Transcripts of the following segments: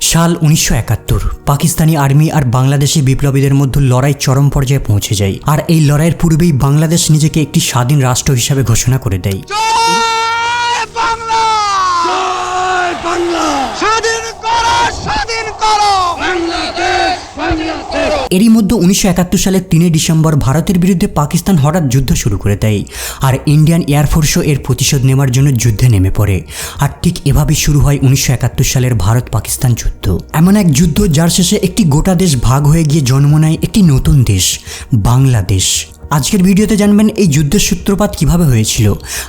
সাল উনিশশো একাত্তর, পাকিস্তানি আর্মি আর বাংলাদেশি বিপ্লবীদের মধ্যে লড়াই চরম পর্যায়ে পৌঁছে যায়। আর এই লড়াইয়ের পূর্বেই বাংলাদেশ নিজেকে একটি স্বাধীন রাষ্ট্র হিসাবে ঘোষণা করে দেয়। বাংলা জয় বাংলা স্বাধীন করো স্বাধীন করো বাংলাদেশ বাংলাদেশ এরই মধ্যে উনিশশো একাত্তর সালের তিনই ডিসেম্বর ভারতের বিরুদ্ধে পাকিস্তান হঠাৎ যুদ্ধ শুরু করে দেয়। আর ইন্ডিয়ান এয়ারফোর্সও এর প্রতিশোধ নেওয়ার জন্য যুদ্ধে নেমে পড়ে। আর ঠিক এভাবেই শুরু হয় উনিশশো একাত্তর সালের ভারত পাকিস্তান যুদ্ধ। এমন এক যুদ্ধ যার শেষে একটি গোটা দেশ ভাগ হয়ে গিয়ে জন্ম নেয় একটি নতুন দেশ, বাংলাদেশ। আজকের ভিডিওতে জানবেন এই যুদ্ধের সূত্রপাত কীভাবে হয়েছিল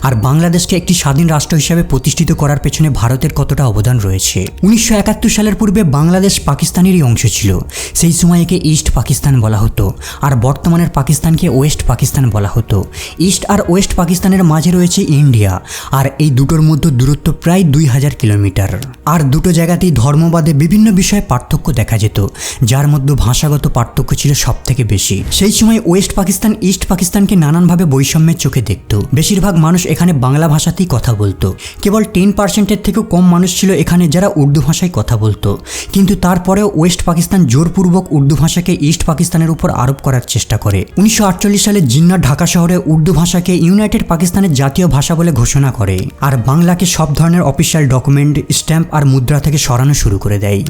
আর বাংলাদেশকে একটি স্বাধীন রাষ্ট্র হিসাবে প্রতিষ্ঠিত করার পেছনে ভারতের কতটা অবদান রয়েছে। উনিশশো একাত্তর সালের পূর্বে বাংলাদেশ পাকিস্তানেরই অংশ ছিল। সেই সময় একে ইস্ট পাকিস্তান বলা হতো আর বর্তমানের পাকিস্তানকে ওয়েস্ট পাকিস্তান বলা হতো। ইস্ট আর ওয়েস্ট পাকিস্তানের মাঝে রয়েছে ইন্ডিয়া আর এই দুটোর মধ্যে দূরত্ব প্রায় দুই হাজার কিলোমিটার। আর দুটো জায়গাতেই ধর্মবাদে বিভিন্ন বিষয়ে পার্থক্য দেখা যেত, যার মধ্যে ভাষাগত পার্থক্য ছিল সব থেকে বেশি। সেই সময় ওয়েস্ট পাকিস্তান ইস্ট পাকিস্তানকে নানানভাবে বৈষম্যের চোখে দেখত। বেশিরভাগ মানুষ এখানে বাংলা ভাষাতেই কথা বলতো। কেবল টেন পার্সেন্টের থেকেও কম মানুষ ছিল এখানে যারা উর্দু ভাষায় কথা বলতো। কিন্তু তারপরেও ওয়েস্ট পাকিস্তান জোরপূর্বক উর্দু ভাষাকে ইস্ট পাকিস্তানের উপর আরোপ করার চেষ্টা করে। উনিশশো আটচল্লিশ সালে জিন্না ঢাকা শহরে উর্দু ভাষাকে ইউনাইটেড পাকিস্তানের জাতীয় ভাষা বলে ঘোষণা করে। আর বাংলাকে সব ধরনের অফিসিয়াল ডকুমেন্ট, স্ট্যাম্প আর মুদ্রা থেকে সরানো শুরু করে দেয়।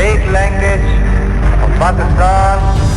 State language of Pakistan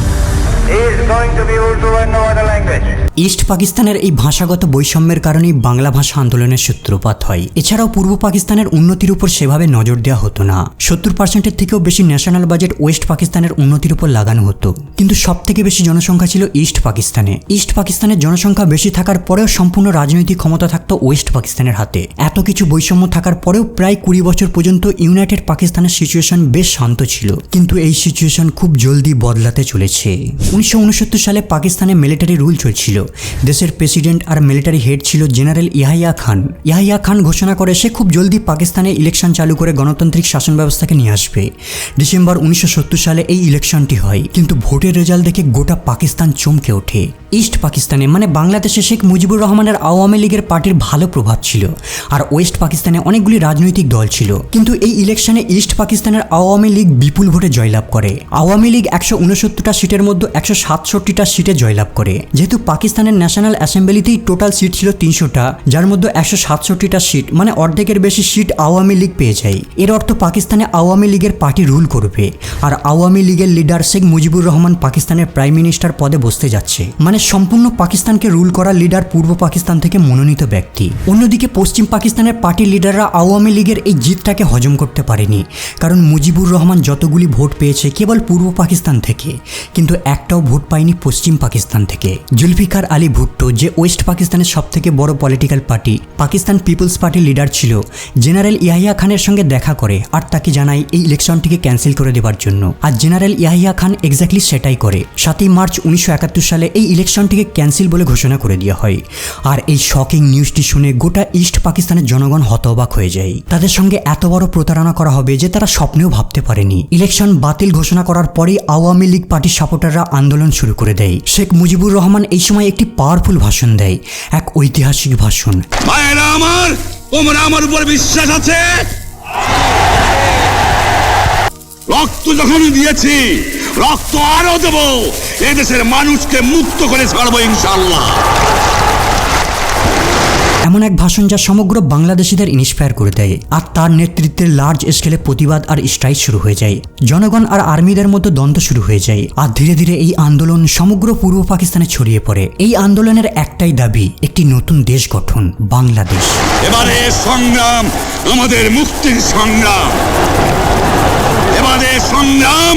east পাকিস্তানের এই ভাষাগত বৈষম্যের কারণেই বাংলা ভাষা আন্দোলনের সূত্রপাত হয়। এছাড়াও পূর্ব পাকিস্তানের উন্নতির উপর সেভাবে নজর দেওয়া হতো না। সত্তর পার্সেন্টের থেকেও বেশি ন্যাশনাল বাজেট ওয়েস্ট পাকিস্তানের উন্নতির উপর লাগানো হতো। কিন্তু সব থেকে বেশি জনসংখ্যা ছিল ইস্ট পাকিস্তানে ইস্ট পাকিস্তানের জনসংখ্যা বেশি থাকার পরেও সম্পূর্ণ রাজনৈতিক ক্ষমতা থাকতো ওয়েস্ট পাকিস্তানের হাতে। এত কিছু বৈষম্য থাকার পরেও প্রায় কুড়ি বছর পর্যন্ত ইউনাইটেড পাকিস্তানের সিচুয়েশন বেশ শান্ত ছিল। কিন্তু এই সিচুয়েশন খুব জলদি বদলাতে চলেছে। উনিশশো সালে পাকিস্তানে মিলিটারি রুল চলছিল। দেশের প্রেসিডেন্ট আর মিলিটারি হেড ছিল জেনারেল ইয়াহিয়া খান। ইয়াহিয়া খান ঘোষণা করে সে খুব জলদি পাকিস্তানে ইলেকশন চালু করে গণতান্ত্রিক শাসন ব্যবস্থাকে নিয়ে আসবে। ডিসেম্বর উনিশশো সত্তর সালে এই ইলেকশনটি হয়। কিন্তু ভোটের রেজাল্ট দেখে গোটা পাকিস্তান চমকে ওঠে। ইস্ট পাকিস্তানে মানে বাংলাদেশে শেখ মুজিবুর রহমানের আওয়ামী লীগের পার্টির ভালো প্রভাব ছিল। আর ওয়েস্ট পাকিস্তানে অনেকগুলি রাজনৈতিক দল ছিল। কিন্তু এই ইলেকশনে ইস্ট পাকিস্তানের আওয়ামী লীগ বিপুল ভোটে জয়লাভ করে। আওয়ামী লীগ একশো উনসত্তরটা সিটের মধ্যে একশো সাতষট্টিটা সিটে জয়লাভ করে। যেহেতু পাকিস্তানের ন্যাশনাল অ্যাসেম্বলিতেই টোটাল সিট ছিল তিনশোটা, যার মধ্যে একশো সাতষট্টিটা সিট মানে অর্ধেকের বেশি সিট আওয়ামী লীগ পেয়ে যায়। এর অর্থ পাকিস্তানে আওয়ামী লীগের পার্টি রুল করবে। আর আওয়ামী লীগের লিডার শেখ মুজিবুর রহমান পাকিস্তানের প্রাইম মিনিস্টার পদে বসতে যাচ্ছে। মানে সম্পূর্ণ পাকিস্তানকে রুল করা লিডার পূর্ব পাকিস্তান থেকে মনোনীত ব্যক্তি। অন্যদিকে পশ্চিম পাকিস্তানের পার্টি লিডাররা আওয়ামী লীগের এই জিতটাকে হজম করতে পারেনি। কারণ মুজিবুর রহমান যতগুলি ভোট পেয়েছে কেবল পূর্ব পাকিস্তান থেকে। কিন্তু একটাও ভোট পায়নি পশ্চিম পাকিস্তান থেকে। জুলফিকার আলী ভুট্টো যে ওয়েস্ট পাকিস্তানের সব থেকে বড় পলিটিক্যাল পার্টি পাকিস্তান পিপলস পার্টির লিডার ছিল। জেনারেল ইয়াহিয়া খানের সঙ্গে দেখা করে আর তাকে জানায় এই ইলেকশনটিকে ক্যান্সেল করে দেওয়ার জন্য। আর জেনারেল ইয়াহিয়া খান এক্স্যাক্টলি সেটাই করে। সাতই মার্চ উনিশশো একাত্তর সালে এই ইলেকশনটিকে ক্যান্সেল বলে ঘোষণা করে দেওয়া হয়। আর এই শকিং নিউজটি শুনে গোটা ইস্ট পাকিস্তানের জনগণ হতবাক হয়ে যায়। তাদের সঙ্গে এত বড় প্রতারণা করা হবে যে তারা স্বপ্নেও ভাবতে পারেনি। ইলেকশন বাতিল ঘোষণা করার পরেই আওয়ামী লীগ পার্টির সাপোর্টাররা আন্দোলন শুরু করে দেয়। শেখ মুজিবুর রহমান এই সময় একটি পাওয়ারফুল ভাষণ দেয়। এক ঐতিহাসিক ভাষণ। মায়েরা আমার, তোমরা আমার উপর বিশ্বাস আছে? রক্ত যখন দিয়েছি, রক্ত আরও দেব, এদেশের মানুষকে মুক্ত করে ছাড়বো ইনশাল্লাহ এমন এক ভাষণ যা সমগ্র বাংলাদেশিদের ইন্সপায়ার করে দেয়। আর তার নেতৃত্বে লার্জ স্কেলে প্রতিবাদ আর স্ট্রাইক শুরু হয়ে যায়। জনগণ আর আর্মিদের মধ্যে দ্বন্দ্ব শুরু হয়ে যায়। আর ধীরে ধীরে এই আন্দোলন সমগ্র পূর্ব পাকিস্তানে ছড়িয়ে পড়ে। এই আন্দোলনের একটাই দাবি, একটি নতুন দেশ গঠন, বাংলাদেশ। এবারে সংগ্রাম, আমাদের মুক্তির সংগ্রাম। এবারে সংগ্রাম,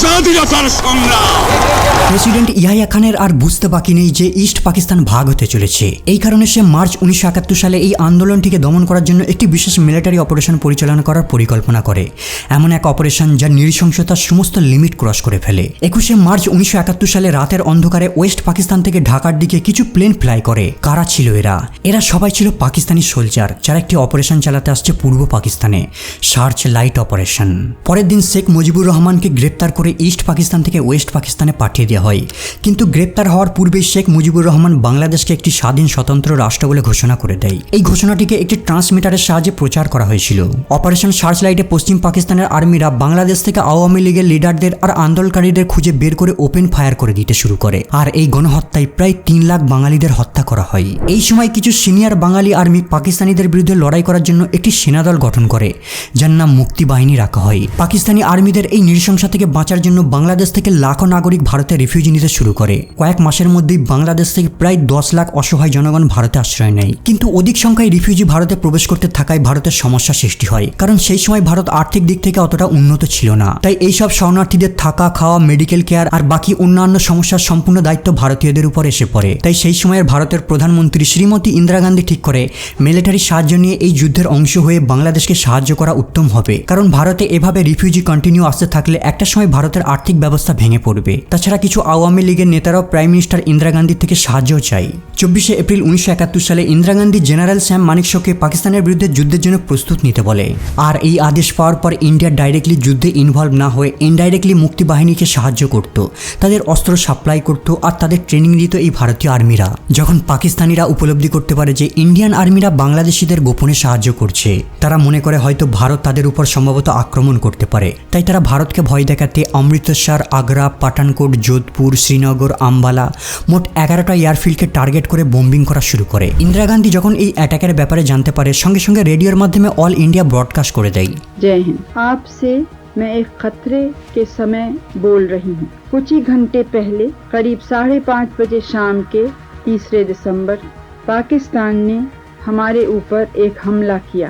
স্বাধীনতার সংগ্রাম। প্রেসিডেন্ট ইয়াহিয়া খানের আর বুঝতে বাকি নেই যে ইস্ট পাকিস্তান ভাগ হতে চলেছে। এই কারণে সে মার্চ উনিশশো একাত্তর সালে এই আন্দোলনটিকে দমন করার জন্য একটি বিশেষ মিলিটারি অপারেশন পরিচালনা করার পরিকল্পনা করে। এমন এক অপারেশন যা নৃশংসতার সমস্ত লিমিট ক্রস করে ফেলে। একুশে মার্চ উনিশশো একাত্তর সালে রাতের অন্ধকারে ওয়েস্ট পাকিস্তান থেকে ঢাকার দিকে কিছু প্লেন ফ্লাই করে। কারা ছিল এরা? এরা সবাই ছিল পাকিস্তানি সোলজার, যারা একটি অপারেশন চালাতে আসছে পূর্ব পাকিস্তানে। Search light operation. পরের দিন শেখ মুজিবুর রহমানকে গ্রেপ্তার করে ইস্ট পাকিস্তান থেকে ওয়েস্ট পাকিস্তানে পাঠিয়ে পাঠিয়ে দেওয়া হয়। কিন্তু গ্রেপ্তার হওয়ার পূর্বে শেখ মুজিবুর রহমান বাংলাদেশকে একটি স্বাধীন স্বতন্ত্র রাষ্ট্র বলে ঘোষণা করে দেয়। এই ঘোষণাটিকে একটি ট্রান্সমিটারের সাহায্যে প্রচার করা হয়েছিল। অপারেশন সার্চ লাইটে পশ্চিম পাকিস্তানের আর্মিরা বাংলাদেশ থেকে আওয়ামী লীগের লিডারদের আর আন্দোলনকারীদের খুঁজে বের করে ওপেন ফায়ার করে দিতে শুরু করে। আর এই গণহত্যায় প্রায় তিন লাখ বাঙালিদের হত্যা করা হয়। এই সময় কিছু সিনিয়র বাঙালি আর্মি পাকিস্তানিদের বিরুদ্ধে লড়াই করার জন্য একটি সেনাদল গঠন করে, যার নাম মুক্তি বাহিনী রাখা হয়। পাকিস্তানি আর্মিদের এই নৃশংসা থেকে বাঁচার জন্য বাংলাদেশ থেকে লাখো নাগরিক ভারতে রিফিউজি নিতে শুরু করে। কয়েক মাসের মধ্যেই বাংলাদেশ থেকে প্রায় দশ লাখ অসহায় জনগণ ভারতে আশ্রয় নেয়। কিন্তু অধিক সংখ্যায় রিফিউজি ভারতে প্রবেশ করতে থাকায় ভারতের সমস্যা সৃষ্টি হয়। কারণ সেই সময় ভারত আর্থিক দিক থেকে অতটা উন্নত ছিল না। তাই এইসব শরণার্থীদের থাকা, খাওয়া মেডিকেল কেয়ার আর বাকি অন্যান্য সমস্যার সম্পূর্ণ দায়িত্ব ভারতীয়দের উপর এসে পড়ে। তাই সেই সময়ের ভারতের প্রধানমন্ত্রী শ্রীমতী ইন্দিরা গান্ধী ঠিক করে মিলিটারি সাহায্য নিয়ে এই যুদ্ধের অংশ হয়ে বাংলাদেশকে সাহায্য করা উত্তম হবে। কারণ ভারতে এভাবে রিফিউজি কন্টিনিউ আসতে থাকলে একটা সময় ভারতের আর্থিক ব্যবস্থা ভেঙে পড়বে। তাছাড়া কিছু আওয়ামী লীগের নেতারাও প্রাইম মিনিস্টার ইন্দিরা গান্ধীর থেকে সাহায্য চাই চব্বিশে এপ্রিল উনিশশো একাত্তর সালে ইন্দিরা গান্ধী জেনারেল স্যাম মানিকশকে পাকিস্তানের বিরুদ্ধে যুদ্ধের জন্য প্রস্তুত নিতে বলে। আর এই আদেশ পাওয়ার পর ইন্ডিয়া ডাইরেক্টলি যুদ্ধে ইনভলভ না হয়ে ইনডাইরেক্টলি মুক্তি বাহিনীকে সাহায্য করত। তাদের অস্ত্র সাপ্লাই করত আর তাদের ট্রেনিং দিত এই ভারতীয় আর্মিরা। যখন পাকিস্তানিরা উপলব্ধি করতে পারে যে ইন্ডিয়ান আর্মিরা বাংলাদেশিদের গোপনে সাহায্য করছে। তারা মনে করে হয়তো ভারত তাদের উপর সম্ভবত আক্রমণ করতে পারে তাই তারা ভারতকে ভয় দেখাতে অমৃতসর আগ্রা পাঠানকোট যোধপুর শ্রীনগর আম্বালা মোট এগারোটা এয়ারফিল্ডকে টার্গেট করে বোম্বিং করা শুরু করে ইন্দিরা গান্ধী যখন এই অ্যাটাকের ব্যাপারে জানতে পারে সঙ্গে সঙ্গে রেডিওর মাধ্যমে অল ইন্ডিয়া ব্রডকাস্ট করে দেয় जय हिंद आपसे मैं एक खतरे के समय बोल रही हूँ कुछ ही घंटे पहले करीब साढ़े पाँच बजे शाम के तीसरे दिसंबर पाकिस्तान ने हमारे ऊपर एक हमला किया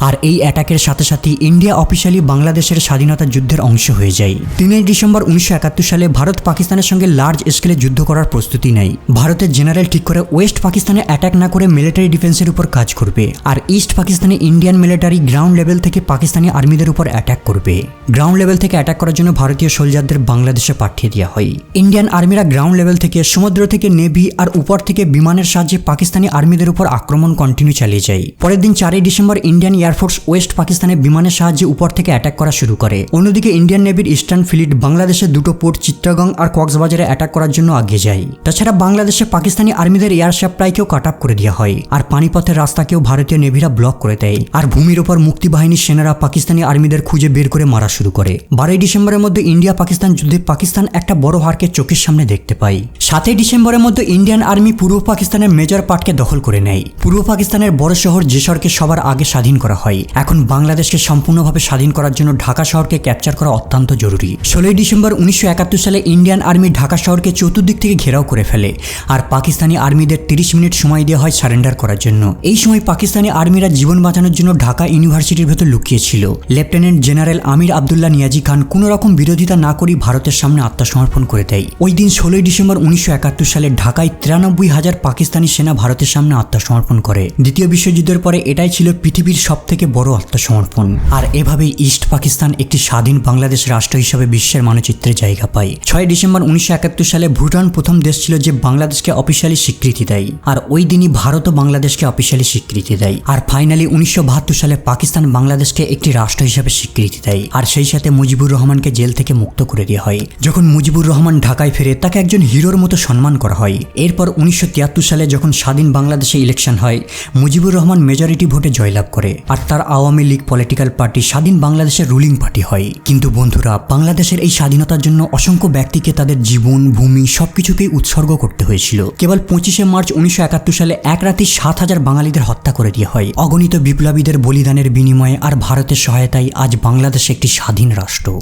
আর এই অ্যাটাকের সাথে সাথে ইন্ডিয়া অফিসিয়ালি বাংলাদেশের স্বাধীনতা যুদ্ধের অংশ হয়ে যায়। তিনই ডিসেম্বর উনিশশো একাত্তর সালে ভারত পাকিস্তানের সঙ্গে লার্জ স্কেলে যুদ্ধ করার প্রস্তুতি নেয়। ভারতের জেনারেল ঠিক করে ওয়েস্ট পাকিস্তানে অ্যাটাক না করে মিলিটারি ডিফেন্সের উপর কাজ করবে আর ইস্ট পাকিস্তানে ইন্ডিয়ান মিলিটারি গ্রাউন্ড লেভেল থেকে পাকিস্তানি আর্মিদের উপর অ্যাটাক করবে। গ্রাউন্ড লেভেল থেকে অ্যাটাক করার জন্য ভারতীয় সোলজারদের বাংলাদেশে পাঠিয়ে দেওয়া হয়। ইন্ডিয়ান আর্মিরা গ্রাউন্ড লেভেল থেকে সমুদ্র থেকে নেভি আর উপর থেকে বিমানের সাহায্যে পাকিস্তানি আর্মিদের উপর আক্রমণ কন্টিনিউ চালিয়ে যায়। পরের দিন চারই ডিসেম্বর ইন্ডিয়ান এয়ারফোর্স ওয়েস্ট পাকিস্তানে বিমানের সাহায্যে উপর থেকে অ্যাটাক করা শুরু করে। অন্যদিকে ইন্ডিয়ান নেভির ইস্টার্ন ফ্লিট বাংলাদেশের দুটো পোর্ট চিত্তগং আর কক্সবাজারে অ্যাটাক করার জন্য আগিয়ে যায়। তাছাড়া বাংলাদেশে পাকিস্তানি আর্মিদের এয়ার সাপ্লাইকেও কাট আপ করে দেওয়া হয় আর পানিপথের রাস্তাকেও ভারতীয় নেভিরা ব্লক করে দেয়। আর ভূমির ওপর মুক্তি বাহিনীর সেনারা পাকিস্তানি আর্মিদের খুঁজে বের করে মারা শুরু করে। বারোই ডিসেম্বরের মধ্যে ইন্ডিয়া পাকিস্তান যুদ্ধে পাকিস্তান একটা বড় হারকে চোখের সামনে দেখতে পায়। সাতই ডিসেম্বরের মধ্যে ইন্ডিয়ান আর্মি পূর্ব পাকিস্তানের মেজর পার্টকে দখল করে নেয়। পূর্ব পাকিস্তানের বড় শহর জেসরকে সবার আগে স্বাধীন করা হয়। এখন বাংলাদেশকে সম্পূর্ণভাবে স্বাধীন করার জন্য ঢাকা শহরকে ক্যাপচার করা অত্যন্ত জরুরি। ষোলোই ডিসেম্বর উনিশশো একাত্তর সালে ইন্ডিয়ান আর্মি ঢাকা শহরকে চতুর্দিক থেকে ঘেরাও করে ফেলে আর পাকিস্তানি আর্মিদের তিরিশ মিনিট সময় দেওয়া হয় সারেন্ডার করার জন্য। এই সময় পাকিস্তানি আর্মিরা জীবন বাঁচানোর জন্য ঢাকা ইউনিভার্সিটির ভেতর লুকিয়েছিল লেফটেন্যান্ট জেনারেল আমির আবদুল্লাহ নিয়াজি খান কোনো রকম বিরোধিতা না করেই ভারতের সামনে আত্মসমর্পণ করে দেয়। ওই দিন ষোলোই ডিসেম্বর উনিশশো একাত্তর সালে ঢাকায় তিরানব্বই হাজার পাকিস্তানি সেনা ভারতের সামনে আত্মসমর্পণ করে। দ্বিতীয় বিশ্বযুদ্ধের পরে এটাই ছিল পৃথিবীর সব থেকে বড় আত্মসমর্পণ। আর এভাবেই ইস্ট পাকিস্তান একটি স্বাধীন বাংলাদেশ রাষ্ট্র হিসেবে বিশ্বের মানচিত্রে জায়গা পায়। ছয় ডিসেম্বর উনিশশো একাত্তর সালে ভুটান প্রথম দেশ ছিল যে বাংলাদেশকে অফিসিয়ালি স্বীকৃতি দেয়। আর ওই দিনই ভারতও বাংলাদেশকে অফিসিয়ালি স্বীকৃতি দেয়। আর ফাইনালি উনিশশো বাহাত্তর সালে পাকিস্তান বাংলাদেশকে একটি রাষ্ট্র হিসেবে স্বীকৃতি দেয়। আর সেই সাথে মুজিবুর রহমানকে জেল থেকে মুক্ত করে দেওয়া হয়। যখন মুজিবুর রহমান ঢাকায় ফেরে তাকে একজন হিরোর মতো সম্মান করা হয়। এরপর উনিশশো তিয়াত্তর সালে যখন স্বাধীন বাংলাদেশে ইলেকশন হয়, মুজিবুর রহমান মেজরিটি ভোটে জয়লাভ করে। আর তার আওয়ামী লীগ পলিটিক্যাল পার্টি স্বাধীন বাংলাদেশের রুলিং পার্টি হয়। কিন্তু বন্ধুরা, বাংলাদেশের এই স্বাধীনতার জন্য অসংখ্য ব্যক্তিকে তাদের জীবন, ভূমি সবকিছুকেই উৎসর্গ করতে হয়েছিল। কেবল পঁচিশে মার্চ উনিশশো একাত্তর সালে এক রাতে সাত হাজার বাঙালিদের হত্যা করে দিয়ে হয়। অগণিত বিপ্লবীদের বলিদানের বিনিময়ে আর ভারতের সহায়তায় আজ বাংলাদেশ একটি স্বাধীন রাষ্ট্র।